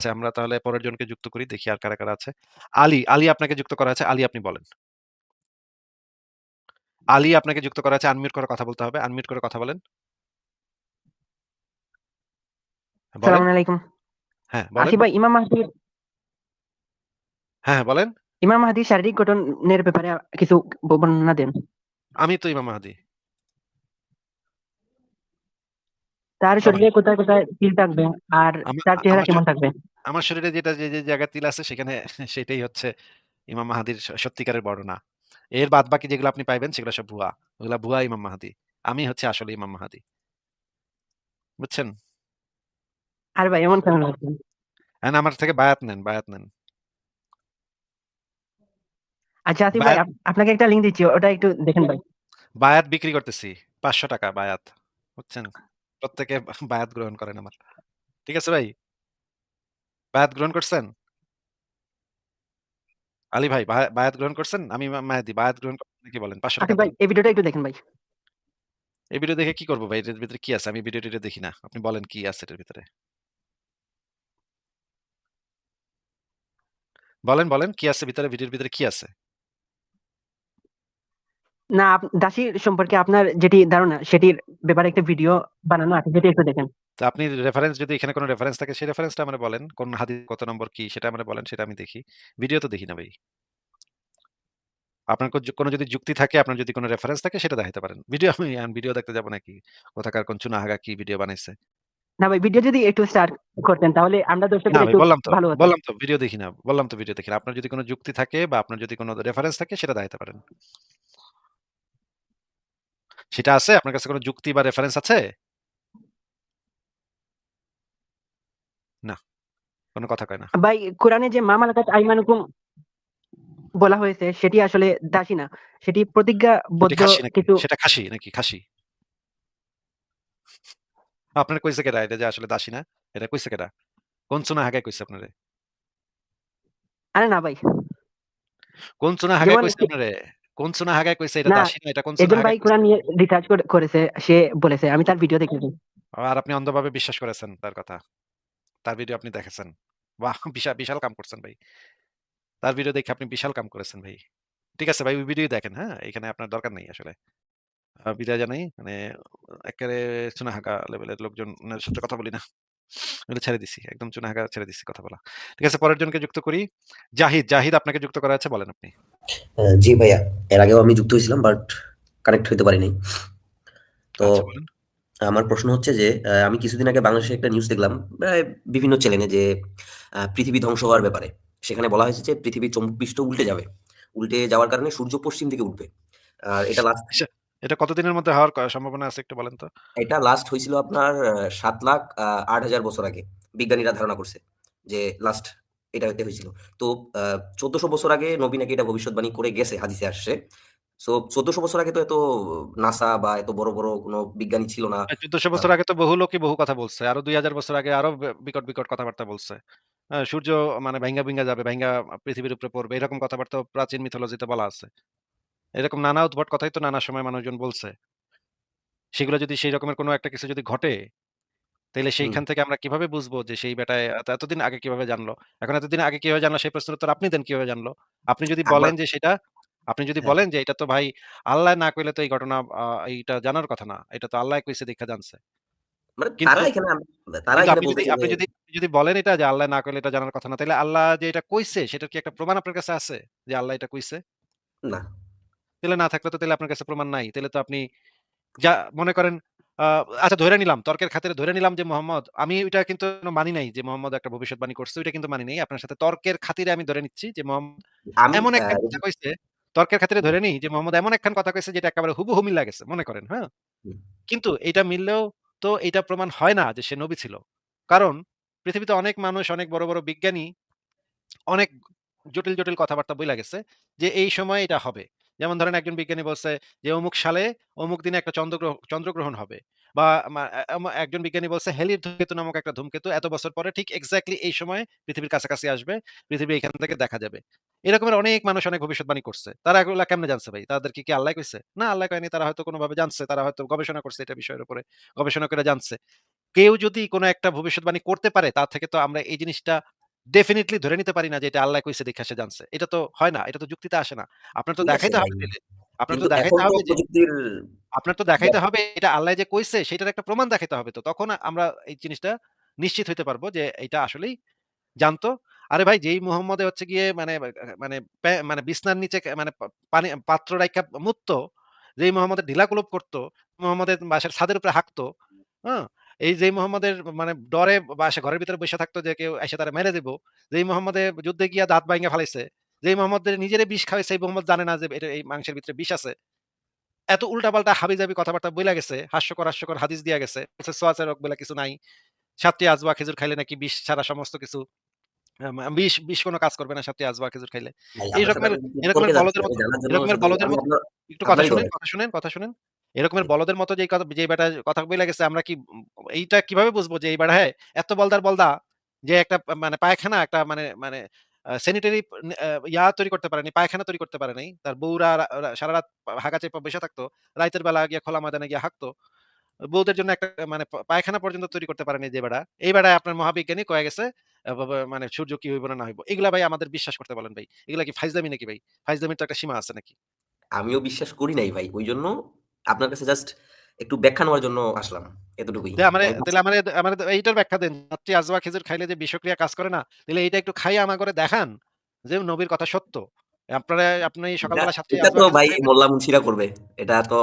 আচ্ছা আমরা তাহলে পরের জনকে যুক্ত করি। দেখি আর কারা, কারা আছে। আলী, আলী আপনাকে যুক্ত করা আছে। আলী আপনি বলেন। আলী আপনাকে যুক্ত করা আছে। আনমিউট করে কথা বলতে হবে। আনমিউট করে কথা বলেন। বলেন। আলাইকুম। হ্যাঁ, বলেন। ভাই, ইমাম মাহদির হ্যাঁ, হ্যাঁ, বলেন। ইমাম মাহদির শারীরিক গঠনের ব্যাপারে কিছু বর্ণনা দেন। আমি তো ইমাম মাহদি। তার শরীরে কোথায়, কোথায় তিল থাকবে? আর তার চেহারা কেমন থাকবে? আমার শরীরে যেটা যে, যে জায়গায় তিল আছে সেখানে সেটাই হচ্ছে ইমাম মাহাদির সত্যিকারের বর্ণনা। এর বাদবাকি যেগুলো আপনি পাইবেন সেগুলো সব ভুয়া। ওগুলা ভুয়া ইমাম মাহাদি। আমি হচ্ছে আসলে ইমাম মাহাদি। বুঝছেন? আরে ভাই এমন কেন? এখন আমার থেকে বায়াত নেন, বায়াত নেন। আচ্ছা ভাই আপনাকে একটা লিংক দিচ্ছি। ওটা একটু দেখেন ভাই। বায়াত বিক্রি করতেছি। ৳৫০০ বায়াত। বুঝছেন? প্রত্যেকে বায়াত গ্রহণ করেন আমার। ঠিক আছে ভাই? বায়াত গ্রহণ করছেন? আলী ভাই বায়াত গ্রহণ করছেন? আমি মাহাদি। বায়াত গ্রহণ করছেন কি বলেন? ৳৫০০ আসিফ ভাই এই ভিডিওটা একটু দেখেন ভাই। এই ভিডিও দেখে কি করব ভাই? এর ভিতরে কি আছে? আমি ভিডিও-টিডিও দেখি না। আপনি বলেন কি আছে এর ভিতরে? বলেন, বলেন কি আছে ভিতরে? ভিডিওর ভিতরে কি আছে? না দাসী সম্পর্কে আপনার যেটি ধারণা সেটির ব্যাপারে একটা ভিডিও বানানো আছে যেটি একটু দেখেন। তো আপনি রেফারেন্স যদি এখানে কোন রেফারেন্স থাকে সেই রেফারেন্সটা আমারে বলেন। কোন হাদিস কত নম্বর কি সেটা আমারে বলেন সেটা আমি দেখি। ভিডিও তো দেখি না ভাই। আপনার কোন যদি যুক্তি থাকে, আপনার যদি কোন রেফারেন্স থাকে সেটা দেখাইতে পারেন। ভিডিও আমি ভিডিও দেখতে যাব নাকি? কোথাকার কোন চুনাহাগা কি ভিডিও বানাইছে? না ভাই ভিডিও যদি একটু স্টার্ট করতেন তাহলে আমরা ভাই একটু বললাম তো, বললাম তো ভিডিও দেখি না। বললাম তো ভিডিও দেখি না। আপনার যদি কোনো যুক্তি থাকে বা আপনার যদি কোন রেফারেন্স থাকে সেটা দেখাইতে পারেন। সেটা আছে? আপনার কাছে কোন যুক্তি বা রেফারেন্স আছে? না। কোন কথা কয় না। ভাই কোরআনে যে মা মালাকাত আইমানুকুম বলা হয়েছে সেটি আসলে দাসী না। সেটি সেটি প্রতিজ্ঞাবদ্ধ খাসি কিছু সেটা খাসি নাকি খাসি? আপনারে কইছে কেডা এটা যে আসলে দাসী না? এটা কইছে কেডা? কোন চুনাহাগায় কইছে আপনারে? আরে না ভাই। কোন চুনাহাগায় যেমন কইছে আপনারে? চুনাহাগায় কইছে এটা না, দাসী না এটা একজন ভাই? কোরআন নিয়ে রিসার্চ করেছে। সে বলেছে। আমি তার ভিডিও দেখেছি। আর আপনি অন্ধভাবে বিশ্বাস করেছেন তার কথা। তার ভিডিও আপনি দেখেছেন। বাহ! বিশা বিশাল কাম করছেন ভাই। তার ভিডিও দেখে আপনি বিশাল কাম করেছেন ভাই। ঠিক আছে ভাই ওই ভিডিওই দেখেন, হ্যাঁ? এখানে আপনার দরকার নেই আসলে। বিদায় জানাই। মানে এক্কারে চুনাহাগা লেভেলের লোকজনের সাথে কথা বলি না। এগুলো ছেড়ে দিছি। একদম চুনাহাগা ছেড়ে দিছি কথা বলা। ঠিক আছে পরের জনকে যুক্ত করি। জাহিদ, জাহিদ আপনাকে যুক্ত করা আছে বলেন আপনি। জি ভাইয়া। এর আগেও আমি যুক্ত হয়েছিলাম বাট কানেক্ট হইতে পারি নাই। তো আচ্ছা আমার প্রশ্ন হচ্ছে যে আমি কিছুদিন আগে বাংলাদেশে একটা নিউজ দেখলাম বিভিন্ন চ্যানেলে যে পৃথিবী ধ্বংস হওয়ার ব্যাপারে। সেখানে বলা হয়েছে যে পৃথিবীর চৌম্বক পৃষ্ঠ উল্টে যাবে। উল্টে যাওয়ার কারণে সূর্য পশ্চিম দিকে উঠবে। আর এটা লাস্ট এটা কতদিনের মধ্যে হওয়ার সম্ভাবনা আছে একটু বলেন তো? এটা লাস্ট হইছিল আপনার ৭ লাখ আ ৮,০০০ বছর আগে। বিজ্ঞানীরা ধারণা করছে যে লাস্ট এটা হইতে হইছিল। তো ১৪০০ বছর আগে নবী নাকি এটা ভবিষ্যৎবাণী করে গেছে হাদিসে আসছে। সো ১৪০০ বছর আগে তো এত নাসা বা এত বড়, বড় কোন বিজ্ঞানী ছিল না। ভাই ১৪০০ বছর আগে তো বহু লোকই বহু কথা বলছে। আরও ২০০০ বছর আগে আরও বিকট, বিকট কথাবার্তা বলছে। সূর্য মানে ভাইঙ্গা, ভাইঙ্গা যাবে, ভাইঙ্গা পৃথিবীর উপরে পড়বে। এরকম কথাবার্তা প্রাচীন মিথোলজিতে বলা আছে। এরকম নানা উদ্ভট কথাই তো নানা সময় মানুষজন বলছে। সেগুলো যদি সেই রকমের কোন একটা কিছু যদি ঘটে, তাহলে সেইখান থেকে আমরা কীভাবে বুঝব যে সেই বেটায় এতদিন আগে কীভাবে জানলো? এখন এতদিন আগে কীভাবে জানলো সেই প্রশ্নের উত্তর আপনি দেন কীভাবে জানলো? আপনি যদি বলেন যে সেটা আপনি যদি হ্যাঁ। বলেন যে এটা তো ভাই আল্লাহ না কইলে তো এই ঘটনা এইটা জানার কথা না। এটা তো আল্লাহ কইছে দেইখা জানছে। মানে আপনি যদি যদি বলেন এটা যে আল্লাহ না কইলে এটা জানার কথা না। তাইলে আল্লাহ যে এটা কইছে সেটার কি একটা প্রমাণ আপনার কাছে আছে? যে আল্লাহ এটা কইছে? না। তাইলে না থাকলে তো তাইলে আপনার কাছে প্রমাণ নাই। তাইলে তো আপনি যা মনে করেন আচ্ছা ধইরা নিলাম, তর্কের খাতিরে ধইরা নিলাম যে মোহাম্মদ আমি ওইটা কিন্তু মানি নাই যে মোহাম্মদ একটা ভবিষ্যৎবাণী করছে। ওইটা কিন্তু মানি নাই। আপনার সাথে তর্কের খাতিরে আমি ধরে নিচ্ছি যে মোহাম্মদ এমন একখান কথা কইছে, তর্কের খাতিরে ধরে নিই যে মোহাম্মদ এমন একখান কথা কইছে যেটা একেবারে হুবহু মিল্লা গেছে। মনে করেন, হ্যাঁ? কিন্তু এটা মিললেও তো এটা প্রমাণ হয় না যে সে নবী ছিল। কারণ পৃথিবীতে অনেক মানুষ, অনেক বড়, বড় বিজ্ঞানী অনেক জটিল, জটিল কথাবার্তা বই গেছে যে এই সময় এটা হবে। যেমন ধরেন একজন বিজ্ঞানী বলছে যে, অমুক সালে অমুক দিনে একটা চন্দ্রগ্রহ, চন্দ্রগ্রহণ হবে। বা একজন বিজ্ঞানী বলছে, হেলির ধূমকেতু নামক একটা ধূমকেতু এত বছর পরে ঠিক এক্সাক্টলি এই সময়ে পৃথিবীর কাছাকাছি আসবে। পৃথিবী এখান থেকে দেখা যাবে। এরকমের অনেক মানুষ অনেক ভবিষ্যৎবাণী করছে। তারা এগুলা কেমনে জানছে ভাই? তাদেরকে কি আল্লাহ কইছে? না, আল্লাহ কয়নি। তারা হয়তো কোনভাবে জানছে। তারা হয়তো গবেষণা করছে এটা বিষয়ের উপরে। গবেষণা করে জানছে। কেউ যদি কোনো একটা ভবিষ্যৎবাণী করতে পারে, তার থেকে তো আমরা এই জিনিসটা ডেফিনিটলি ধরে নিতে পারি না যে এটা আল্লাহ কইছে দেইখা সে জানছে। এটা তো হয় না। এটা তো যুক্তিতে আসে না। আপনার তো দেখাইতে হবে আপনার তো দেখাইতে হবে যে আপনার তো দেখাইতে হবে এটা আল্লাহ যে কইছে সেটার একটা প্রমাণ দেখাইতে হবে তো। তখন আমরা এই জিনিসটা নিশ্চিত হইতে পারব যে এটা আসলেই জানতো। আরে ভাই যেই মুহাম্মদে হচ্ছে গিয়ে মানে মানে মানে বিছনার নিচে মানে পানি পাত্র রাইখা মুততো, যেই মুহাম্মদের ঢিলাকুলুপ করত, মুহাম্মদের বাসার ছাদের উপরে হাঁকতো, হ্যাঁ? এই যেই মুহাম্মদের মানে ডরে বাসা ঘরের ভিতরে বইসা থাকতো যে কেউ আইসা তারে মেরে দিবো, যেই মুহাম্মদে যুদ্ধে গিয়া দাঁত ভাইঙ্গা ফালাইছে, যেই মুহাম্মদের নিজেরে বিষ খাওয়াইছে এই মুহাম্মদ জানে না যে এটা এই মাংসের ভিতরে বিষ আছে। এত উল্টাপাল্টা হাবিজাবি কথাবার্তা বইলা গেছে, হাস্যকর, হাস্যকর হাদিস দিয়া গেছে। সোয়াচের রোগ বলে কিছু নাই। ৭ টি আজওয়া খেজুর খাইলে নাকি বিষ ছাড়া সমস্ত কিছু বিষ বিষ কোনো কাজ করবে না ৭ টি আজওয়া খেজুর খাইলে। এই রকমের এরকমের বলদের মতো এরকমের বলদের মতো একটু কথা শুনেন, কথা শুনেন, কথা শুনেন। এরকমের বলদের মতো যেই কথা যেই বেটা কথা বইলা গেছে আমরা কি এইটা কীভাবে বুঝব যে এই বেটা হ্যাঁ, এত বলদার বলদা যে একটা মানে পায়খানা একটা মানে মানে স্যানিটারি ইয়া তৈরি করতে পারেনি, পায়খানা তৈরি করতে পারে নাই। তার বউরা রা রা সারারাত হাগা চেপা বইসা থাকতো। রাইতের বেলা গিয়া খোলা ময়দানে গিয়া হাগতো। বউদের জন্য একটা মানে পায়খানা পর্যন্ত তৈরি করতে পারেনি যে বেটা। এই বেটায় আপনার মহাবিজ্ঞানী কয়ে গেছে মানে সূর্য কি হইব না, হইব। এগুলা ভাই আমাদের বিশ্বাস করতে বলেন ভাই। এগুলা কি ফাইজলামি নাকি ভাই? ফাইজলামির তো একটা সীমা আছে নাকি? আমিও বিশ্বাস করি নাই ভাই। ওইজন্য আপনার কাছে জাস্ট একটু ব্যাখ্যা নেওয়ার জন্য আসলাম। এতটুকুই। আমারে তাইলে ভাবছি আমারে আমারে এইটার ব্যাখ্যা দেন। ৭ টি আজওয়া খেজুর খাইলে যে বিষক্রিয়া কাজ করে না, তাইলে এইটা একটু খাইয়া আমাগরে দেখান যে নবীর কথা সত্য। আপনারা আপনি সকালবেলা ৭ টি এটা তো ভাই মোল্লা মুন্সিরা করবে। এটা তো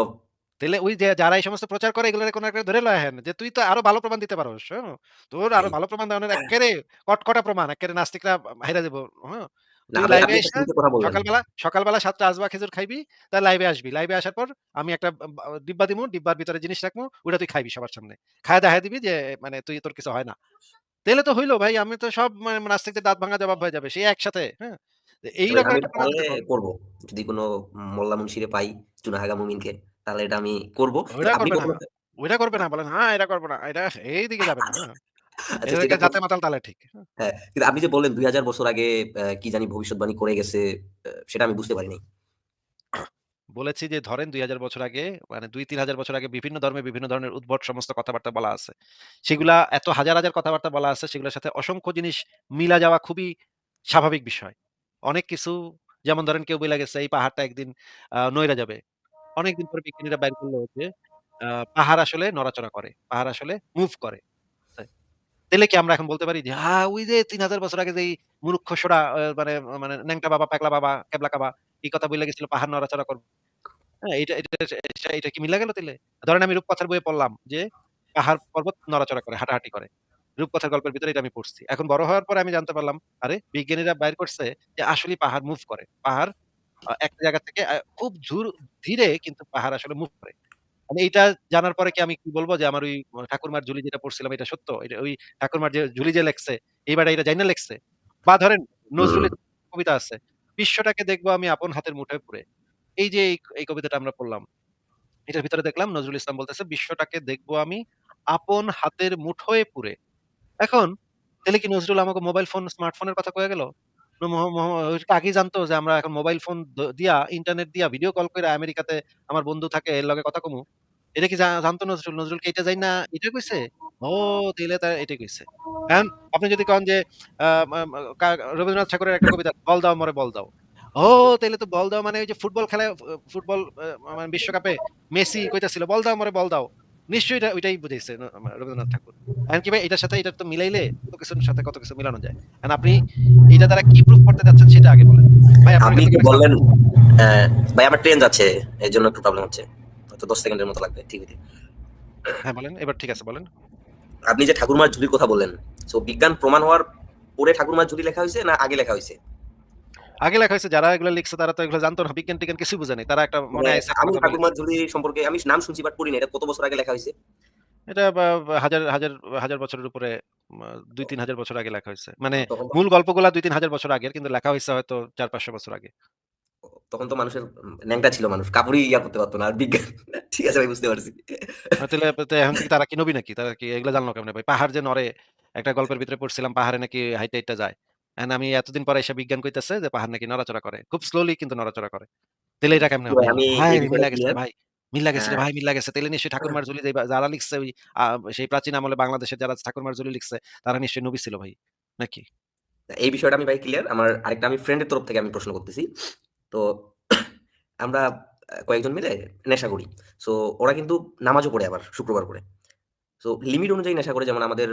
তাহলে ওই যে যারা এই সমস্ত প্রচার করে এগুলারে কোন একটা ধরে লয়া যে তুই তো আরও ভালো প্রমাণ দিতে পারোস। হ্যাঁ? তোর আরও ভালো প্রমাণ দেওয়ানোর এক্কেরে কটকটা প্রমাণ। এক্কেরে নাস্তিকরা হাইরা যাব। হ্যাঁ? সকালবেলা সকালবেলা ৭ টা খেজুর খাইবি, তা লাইভে আসবি। লাইভে আসার পর আমি একটা ডিব্বা দিমু, ডিব্বার ভিতরে জিনিস রাখমু, ওইটা তুই খাইবি সবার সামনে। খাইয়া দেখায় দিবি যে মানে তুই তোর কিছু হয় না। তাইলে তো হইল ভাই আমি তো সব মানে নাস্তিকদের দাঁত ভাঙা জবাব হয়ে যাবে। সেই একসাথে। হ্যাঁ? এইরকম। করব। যদি কোন মোল্লা মুন্সিরে পাই, চুনাহাগা মুমিনকে, তাহলে এটা আমি করব। ওইটা করবে না। করবে না। বলেন, "হ্যাঁ, এটা করব না। এটা এইদিকে যাবে না।" আচ্ছা এটা মাতাল তালে ঠিক। হ্যাঁ? কিন্তু আপনি যে বললেন ২০০০ বছর আগে কি জানি ভবিষ্যৎবাণী করে গেছে, সেটা আমি বুঝতে পারিনি। বলেছি যে ধরেন ২০০০ বছর আগে মানে ২-৩ হাজার বছর আগে বিভিন্ন ধর্মে বিভিন্ন ধরনের উদ্ভট সমস্ত কথাবার্তা বলা আছে। সেগুলা এত হাজার, হাজার কথাবার্তা বলা আছে সেগুলোর সাথে অসংখ্য জিনিস মিলা যাওয়া খুবই স্বাভাবিক বিষয়। অনেক কিছু যেমন ধরেন কেউ বইলা গেছে এই পাহাড়টা একদিন আ নইরা যাবে। অনেকদিন পরে বিজ্ঞানীরা বাইর করল যে পাহাড় আসলে নড়াচড়া করে। পাহাড় আসলে মুভ করে। তাই কি আমরা এখন বলতে পারি যে, "হা ওই যে ৩০০০ বছর আগে যেই মুরুক্ষ-সোড়া আ মানে মানে ন্যাংটা বাবা, পেগলা বাবা, ক্যাবলা কাবা এই কথা বইলা গেছিল পাহাড় নড়াচড়া করবে।" হ্যাঁ, এটা এটা কি মিলা গেল তাইলে? ধরেন আমি রূপকথার বইয়ে পড়লাম যে পাহাড় পর্বত নড়াচড়া করে, হাঁটাহাঁটি করে। রূপকথার গল্পের ভিতরে এটা আমি পড়ছি। এখন বড় হওয়ার পরে আমি জানতে পারলাম, আরে বিজ্ঞানীরা বাইর করছে যে আসলে পাহাড় মুভ করে। পাহাড় একটা জায়গা থেকে খুব ধীরে কিন্তু পাহাড় আসলে মুভ করে। মানে এইটা জানার পরে কি আমি কি বলব যে আমার ওই ঠাকুরমার ঝুলি যেটা পড়ছিলাম এটা সত্য? এটা ওই ঠাকুরমার যে ঝুলি যে লেখছে, এই এটা জাইনা লেখছে? বা ধরেন নজরুলের কবিতা আছে। "বিশ্বটাকে দেখব আমি আপন হাতের মুঠোয় পুরে।" এই যে এই কবিতাটা আমরা পড়লাম। এটার ভিতরে দেখলাম নজরুল ইসলাম বলতেছে, "বিশ্বটাকে দেখব আমি আপন হাতের মুঠোয় পুরে।" এখন তাইলে কি নজরুল আমাকে মোবাইল ফোন, স্মার্টফোনের কথা কয়ে গেল? ন ওইটা জানতো যে আমরা এখন মোবাইল ফোন দিয়া ইন্টারনেট দিয়া ভিডিও কল কইরা আমেরিকাতে আমার বন্ধু থাকে এর লগে কথা কমু। এটা কি জানতো নজরুল? নজরুল কি এটা জাইনা এটা কইছে? ও তাইলে তার এটাই কইছে। এখন আপনি যদি কন যে রবীন্দ্রনাথ ঠাকুরের একটা কবিতা, "বল দাও মোরে বল দাও।" ও তাইলে তো বল দাও মানে ওই যে ফুটবল খেলায় ফুটবল মানে বিশ্বকাপে মেসি কইতাছিল, "বল দাও মোরে বল দাও।" নিশ্চয়ই এটা ওইটাই বুঝাইছে রবীন্দ্রনাথ ঠাকুর। এখন কি ভাই এটার সাথে এটার তো মিলাইলে কত কিছুর সাথে কত কিছু মিলানো যায়। এখন আপনি এটা দ্বারা কি প্রুফ করতে চাচ্ছেন সেটা আগে বলেন। ভাই আপনি যে বললেন ভাই আমার ট্রেন যাচ্ছে। এজন্য একটু প্রবলেম হচ্ছে। হয়তো ১০ সেকেন্ডের মতো লাগবে। ঠিক আছে। হ্যাঁ, বলেন। এবার ঠিক আছে বলেন। আপনি যে ঠাকুরমার ঝুলির কথা বললেন। সো বিজ্ঞান প্রমাণ হওয়ার পরে ঠাকুরমার ঝুলি লেখা হইছে না আগে লেখা হইছে? আগে লেখা হইছে যারা এগুলো লিখছে তারা তো এগুলো জানতো না। বিজ্ঞান-টিজ্ঞান কিছুই বুঝে নাই। তারা একটা মনে একটা আমি ঠাকুরমার ঝুলি সম্পর্কে আমি নাম শুনছি বাট পড়ি নাই। এটা কত বছর আগে লেখা হয়েছে এটা হাজার, হাজার, হাজার বছরের উপরে মা ২-৩ হাজার বছর আগে লেখা হইছে। মানে মূল গল্পগুলা ২-৩ হাজার বছর আগের কিন্তু লেখা হইছে হয়তো ৪-৫০০ বছর আগে। তখন তো মানুষের ন্যাংটা ছিল মানুষ। কাপড়ই ইয়া করতে পারত না। আর বিজ্ঞান ঠিক আছে ভাই বুঝতে পারছি। আ তাইলে তো এখন কি তারা কি নবী নাকি? তারা কি এগুলা জানলো কেমনে ভাই? পাহাড় যে নড়ে, একটা গল্পের ভিতরে পড়ছিলাম পাহাড়ে নাকি হাইটা, হাইটা যায়। এখন আমি এতদিন পরে এসে বিজ্ঞান কইতেছে যে পাহাড় নাকি নড়াচড়া করে। খুব স্লোলি কিন্তু নড়াচড়া করে। তাইলে এটা কেমনে ভাই হায়রে বিষয়ে মিলা গেছে ভাই। মিল্লা গেছে হ্যাঁ। ভাই মিল্লা গেছে। তাইলে নিশ্চয়ই ঠাকুরমার ঝুলি যারা লিখছে ওই সেই প্রাচীন আমলে বাংলাদেশের যারা ঠাকুরমার ঝুলি লিখছে তারা নিশ্চয়ই নবী ছিল ভাই। নাকি? এই বিষয়টা আমি ভাই ক্লিয়ার। আমার আরেকটা আমি ফ্রেন্ডের তরফ থেকে আমি প্রশ্ন করতেছি। তো আমরা কয়েকজন মিলে নেশা করি। সো ওরা কিন্তু নামাজও পড়ে আবার শুক্রবার করে। সো লিমিট অনুযায়ী নেশা করে যেমন আমাদের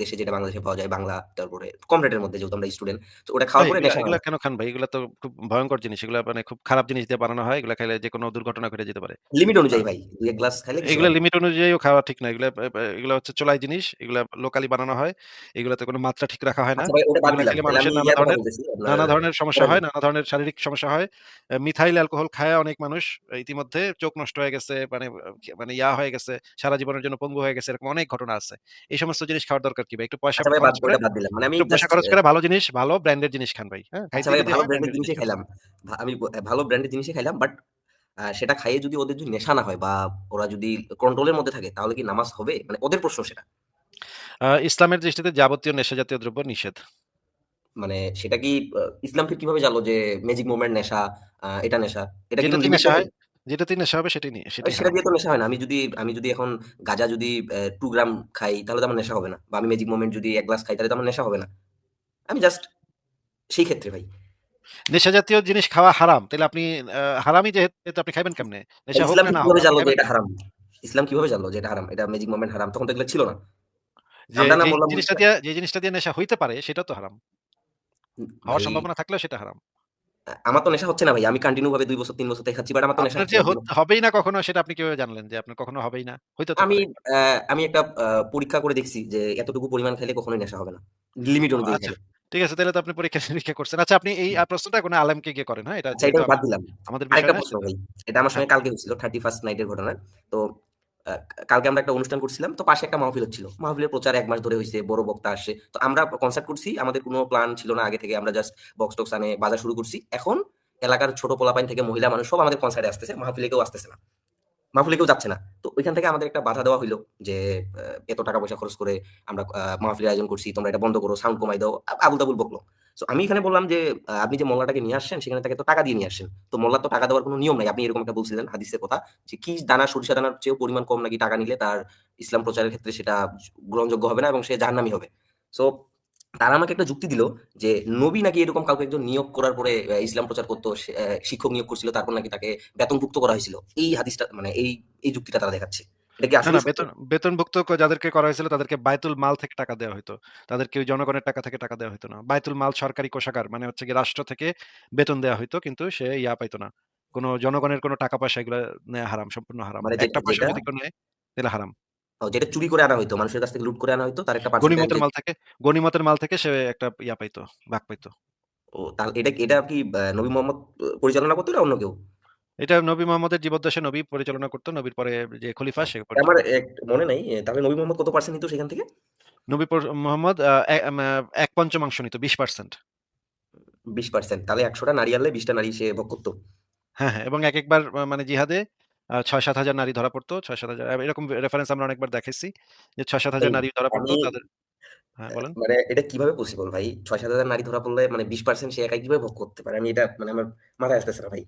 দেশে যেটা বাংলাদেশে পাওয়া যায় বাংলা, তারপরে কম রেটের মধ্যে যেহেতু আমরা স্টুডেন্ট। তো ওটা খাওয়ার পরে নেশা হয় এগুলা কেন খান ভাই? এগুলা তো খুব ভয়ংকর জিনিস। এগুলা মানে খুব খারাপ জিনিস দিয়ে বানানো হয়। এগুলা খাইলে যেকোনো দুর্ঘটনা ঘটে যেতে পারে। লিমিট অনুযায়ী ভাই। ২-১ গ্লাস খাইলে এগুলা লিমিট অনুযায়ীও খাওয়া ঠিক না। এগুলা এগুলা হচ্ছে চোলাই জিনিস। এগুলা লোকালি বানানো হয়। এগুলাতে কোনো মাত্রা ঠিক রাখা হয় না। আচ্ছা মানুষের নানা ধরনের নানা ধরনের সমস্যা হয়, নানা ধরনের শারীরিক সমস্যা হয়। মিথাইল অ্যালকোহল খায়া অনেক মানুষ ইতিমধ্যে চোখ নষ্ট হয়ে গেছে, মানে মানে ইয়া হয়ে গেছে, সারা জীবনের জন্য পঙ্গু হয়ে গেছে। এরকম অনেক ঘটনা আছে। এই সমস্ত জিনিস খাওয়ার দরকার কি ভাই? একটু পয়সা পয়সা খরচ করে ভালো জিনিস, ভালো ব্র্যান্ডের জিনিস খান ভাই। হ্যাঁ? আচ্ছা ভালো ব্র্যান্ডের জিনিসই। খাইলাম। আমি ভালো ব্র্যান্ডের জিনিসই খাইলাম। বাট সেটা খাইয়ে যদি ওদের যদি নেশা না হয় বা ওরা যদি কন্ট্রোলের মধ্যে থাকে তাহলে কি নামাজ হবে? মানে ওদের প্রশ্ন সেটা। ইসলামের দৃষ্টিতে যাবতীয় নেশা জাতীয় দ্রব্য নিষেধ। মানে সেটা কি ইসলাম ঠিক কীভাবে জানলো যে ম্যাজিক মোমেন্ট নেশা, এটা নেশা? এটা কি নেশা হয় যেটাতেই নেশা হবে সেটাই নি আ সেটাই সেটা দিয়ে তো নেশা হয় না। আমি যদি আমি যদি এখন গাঁজা যদি টু গ্রাম খাই তাহলে তো আমার নেশা হবে না। বা আমি ম্যাজিক মোমেন্ট যদি এক গ্লাস খাই তাহলে তো আমার নেশা হবে না। আমি জাস্ট সেই ক্ষেত্রে ভাই। নেশা জাতীয় জিনিস খাওয়া হারাম। তাহলে আপনি হারামই যেহেতু আপনি খাবেন কেমনে? নেশা হোক না হোক কীভাবে জানলো যে এটা হারাম? ইসলাম কীভাবে জানলো যে এটা হারাম? এটা ম্যাজিক মোমেন্ট হারাম। তখন তো এগুলো ছিল না। যে জিনিসটা দিয়ে যে জিনিসটা দিয়ে নেশা হইতে পারে সেটা তো হারাম। হওয়ার সম্ভাবনা থাকলেও সেটা হারাম। আমার তো নেশা হচ্ছে না ভাই। আমি কন্টিনিউ ভাবে দুই বছর তিন বছর থেকে খাচ্ছি। বাট আমার তো নেশা হবেই না কখনো সেটা আপনি কীভাবে জানলেন যে আপনার কখনো হবেই না? হয়তো আমি। আমি একটা পরীক্ষা করে দেখছি যে এতটুকু পরিমাণ খেলে কখনোই নেশা হবে না। লিমিট অনুযায়ী আচ্ছা। ঠিক আছে তাহলে তো আপনি পরীক্ষা-নিরীক্ষা করছেন। আচ্ছা আপনি এই প্রশ্নটা কোনো আলেমকে গিয়ে করেন, হ্যাঁ? এটা আচ্ছা বাদ দিলাম। আমাদের আরেকটা প্রশ্ন ভাই। এটা আমার হ্যাঁ। সঙ্গে কালকে হচ্ছিল 31st নাইট এর ঘটনা। তো কালকে আমরা একটা অনুষ্ঠান করছিলাম। তো পাশে একটা মাহফিল হচ্ছিল। মাহফিলের প্রচার এক মাস ধরে হইছে। বড় বক্তা আসে তো আমরা কনসার্ট করছি। আমাদের কোনো প্ল্যান ছিল না আগে থেকে। আমরা জাস্ট বক্স-টক্স আনে বাজার শুরু করছি। এখন এলাকার ছোট পোলাপাইন থেকে মহিলা মানুষ সব আমাদের কনসার্টে আসতেছে। মাহফিলে কেউ আসতেছে না। মাহফিলে কেউ যাচ্ছে না। তো ওইখান থেকে আমাদের একটা বাধা দেওয়া হইল যে এত টাকা পয়সা খরচ করে আমরা মাহফিলের আয়োজন করছি। তোমরা এটা বন্ধ করো, সাউন্ড কমাই দাও। আ আবুল-তাবুল বকলো। সো আমি এখানে বললাম যে আপনি যে মোল্লাটাকে নিয়ে আসছেন সেখানে তাকে তো টাকা দিয়ে নিয়ে আসছেন। তো মোল্লা তো টাকা দেওয়ার কোনো নিয়ম নাই। আপনি এরকম একটা বলছিলেন হাদিসের কথা যে কি দানা সরিষা দানার চেয়েও পরিমাণ কম নাকি টাকা নিলে তার ইসলাম প্রচারের ক্ষেত্রে সেটা গ্রহণযোগ্য হবে না এবং সে জাহান্নামী হবে। সো তারা আমাকে একটা যুক্তি দিল যে নবী নাকি এরকম কাউকে একজন নিয়োগ করার পরে ইসলাম প্রচার করত। শিক্ষক নিয়োগ করছিল। তারপর নাকি তাকে বেতনভুক্ত করা হয়েছিল। এই হাদিসটা মানে এই, এই যুক্তিটা তারা দেখাচ্ছে। এটা কি না, আসলেই না সত্য? বেতন বেতনভুক্ত ক যাদেরকে করা হয়েছিল তাদেরকে বায়তুল মাল থেকে টাকা দেওয়া হইতো। তাদেরকে ওই জনগণের টাকা থেকে টাকা দেওয়া হইতো না। বায়তুল মাল সরকারি কোষাগার মানে হচ্ছে গিয়ে রাষ্ট্র থেকে বেতন দেওয়া হইতো কিন্তু সে ইয়া পাইত না। কোন জনগণের কোন টাকা পয়সা এগুলা নেয়া হারাম, সম্পূর্ণ হারাম। মানে যে একটা পয়সা যেটা যদি কেউ নেয় হারাম। ও যেটা চুরি করে আনা হইতো। মানুষের কাছ থেকে লুট করে আনা হইতো। তার একটা গনিমতের যে মাল থেকে গনিমতের মাল থেকে সে একটা ইয়া পাইতো, ভাগ পাইতো। ও তাহলে এটা এটা কি নবী মোহাম্মদ পরিচালনা করতো না অন্য কেউ? এটা নবী মোহাম্মদের জীবদ্দশায় নবী পরিচালনা করতো নবীর পরে যে খলিফা সে আমার এক মনে নাই। তাহলে নবী মোহাম্মদ কত পার্সেন্ট নিত সেখান থেকে? নবী পর মোহাম্মদ আ এ মা ১/৫ নিত ২০% ২০% তাহলে ১০০ টা নারী আনলে ২০ টা নারী সে ভোগ করতো হ্যাঁ, হ্যাঁ এবং একেকবার আ মানে জিহাদে আ ৬-৭ হাজার নারী ধরা পড়তো ছয় সাত হাজার এরকম রেফারেন্স আমরা অনেকবার দেখেছি যে ৬-৭ ভাই হাজার নারী ধরা পড়তো আমি তাদের হ্যাঁ, বলেন। মানে এটা কীভাবে পসিবল ভাই? ৬-৭ হাজার নারী ধরা পড়লে মানে ২০% সে একাই কীভাবে ভোগ করতে পারে? আমি এটা মানে আমার মাথায় আসতেছে না ভাই।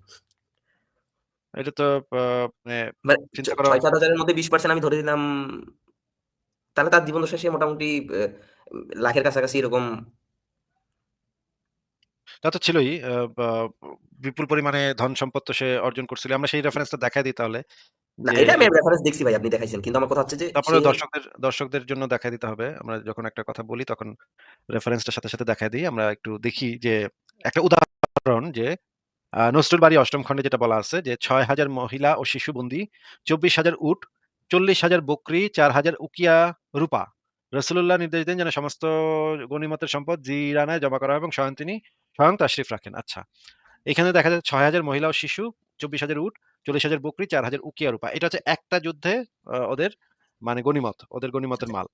এটা তো মানে মানে চিন্তা করা ৬-৭ হাজারের মধ্যে ২০% আমি ধরে দিলাম তাহলে তার সে মোটামুটি লাখের কাছাকাছি এরকম তা তো ছিলই। বিপুল পরিমাণে ধন সম্পদ তো সে অর্জন করছিল। আমরা সেই রেফারেন্সটা দেখায় দিই তাহলে। না যে এটা আমি রেফারেন্স দেখছি ভাই আপনি দেখাইছেন। কিন্তু আমার কথা হচ্ছে যে তারপরে দর্শকদের দর্শকদের জন্য দেখায় দিতে হবে। আমরা যখন একটা কথা বলি তখন রেফারেন্সটার সাথে, সাথে দেখায় দেই। আমরা একটু দেখি যে একটা উদাহরণ যে আ নসরুল বাড়ি ৮ম খণ্ডে যেটা বলা আছে যে ৬,০০০ মহিলা ও শিশু বন্দী, ২৪,০০০ উট, ৪০,০০০ বকরি, ৪,০০০ উকিয়া রূপা। রাসূলুল্লাহ নির্দেশ দেন যেন সমস্ত গনিমতের সম্পদ জিরানায় জমা করা হয় এবং স্বয়ং তিনি স্বয়ং তাশরিফ রাখেন। আচ্ছা। এখানে দেখা যায় ৬,০০০ মহিলা ও শিশু, ২৪,০০০ উট, ৪০,০০০ বকরি, ৪,০০০ উকিয়া রূপা। এটা হচ্ছে একটা যুদ্ধে ওদের মানে গনিমত, ওদের গনিমতের মাল।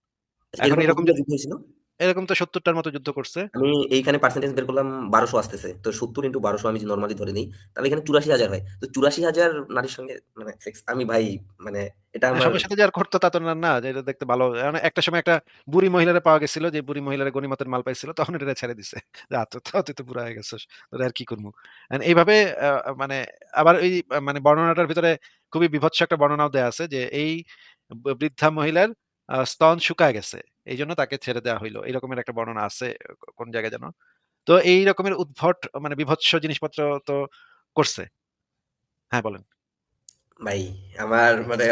এখন এরকম এরকম যুদ্ধ হয়েছিল? এরকম তো ৭০ টার মতো যুদ্ধ করছে। আমি এইখানে পার্সেন্টেজ বের করলাম ১২০০ আসতেছে। তো ৭০ ইন্টু ১২০০ আমি নরমালি ধরে নেই, তাহলে এখানে ৮৪,০০০ হয়। তো ৮৪,০০০ নারীর সঙ্গে মানে সেক্স আমি ভাই মানে এটা আমার সবার সাথে যে আর করতো তা তো না, না এটা দেখতে ভালো। একটা সময় একটা বুড়ি মহিলারে পাওয়া গেছিল যে বুড়ি মহিলারে গনিমতের মাল পাইছিল তখন এটারে ছেড়ে দিছে। তুই তো তো বুড়া হয়ে। তোরে আর কি। এন্ড এইভাবে মানে আবার ওই মানে বর্ণনাটার ভিতরে খুবই বীভৎস একটা বর্ণনাও দেয়া আছে যে এই বৃদ্ধা মহিলার স্তন শুকায় গেছে। এই জন্য তাকে ছেড়ে দেওয়া হইল। এরকমের একটা বর্ণনা আছে কোন জায়গায় যেন। তো এই রকমের উদ্ভট মানে বীভৎস জিনিসপত্র তো করছে। হ্যাঁ, বলেন। ভাই আমার মানে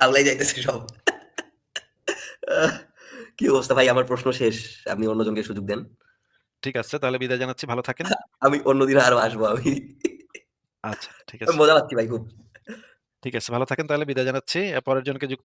আল্লাহ যাইতেছে সব। কি অবস্থা ভাই আমার প্রশ্ন শেষ। আপনি অন্যজনকে সুযোগ দেন। ঠিক আছে, তাহলে বিদায় জানাচ্ছি। ভালো থাকেন। আমি অন্যদিন আরও আসব আমি। আচ্ছা, ঠিক আছে। মজা পাচ্ছি ভাই খুব। ঠিক আছে, ভালো থাকেন তাহলে বিদায় জানাচ্ছি। পরের জনকে